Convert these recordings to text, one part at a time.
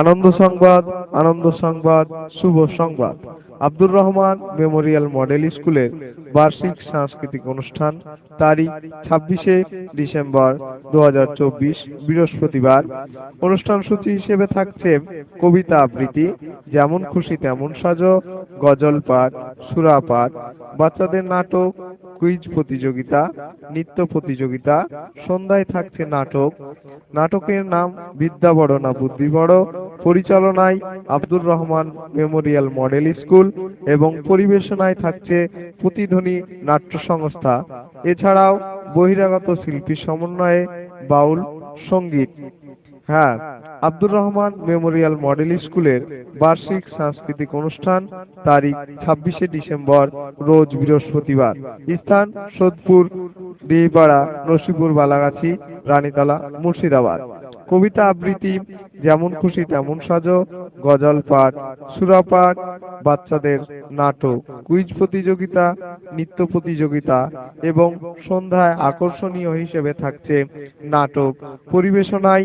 আনন্দ সংবাদ আনন্দ সংবাদ, শুভ সংবাদ। আব্দুর রহমান মেমোরিয়াল মডেল স্কুলের বার্ষিক সাংস্কৃতিক অনুষ্ঠান তারিখ ছাব্বিশে ডিসেম্বর দু হাজার চব্বিশ, বৃহস্পতিবার। অনুষ্ঠান সূচি হিসেবে থাকছে কবিতা আবৃত্তি, যেমন খুশি তেমন সাজো, গজল পাঠ, সুরা পাঠ, বাচ্চাদের নাটক, কুইজ প্রতিযোগিতা, নৃত্য প্রতিযোগিতা, সন্ধ্যায় থাকছে নাটক। নাটকের নাম বিদ্যা বড় না বুদ্ধি বড় পরিচালনায় Abdur Rahman memorial model school এবং পরিবেশনায় থাকছে প্রতিধ্বনি নাট্য সংস্থা। এছাড়াও বহিরাগত শিল্পী সমন্বয়ে বাউল, সংগীত। হ্যাঁ আব্দুর রহমান মেমোরিয়াল মডেল স্কুলের বার্ষিক সাংস্কৃতিক অনুষ্ঠান তারিখ ছাব্বিশে ডিসেম্বর, রোজ বৃহস্পতিবার। স্থান সোদপুর দিপাড়া নসিপুর, বালাগাছি, রানীতলা, মুর্শিদাবাদ। কবিতা আবৃত্তি, যেমন খুশি তেমন সাজো, গজল পাঠ, সুরা পাঠ, বাচ্চাদের নাটক, কুইজ প্রতিযোগিতা, নৃত্য প্রতিযোগিতা এবং সন্ধ্যায় আকর্ষণীয় হিসেবে থাকছে নাটক পরিবেশনায়।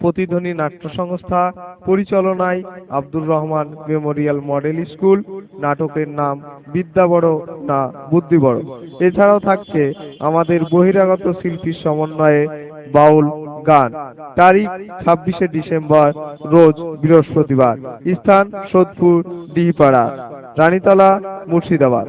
প্রতিধ্বনি নাট্য সংস্থা পরিচালনায় Abdur Rahman memorial model school. নাটকের নাম বিদ্যা বড় না বুদ্ধি বড়। এছাড়াও থাকছে আমাদের বহিরাগত শিল্পীর সমন্বয়ে বাউল গান। তারিখ ছাব্বিশে ডিসেম্বর রোজ বৃহস্পতিবার। স্থান সোদপুর ডিহিপাড়া রানীতলা মুর্শিদাবাদ।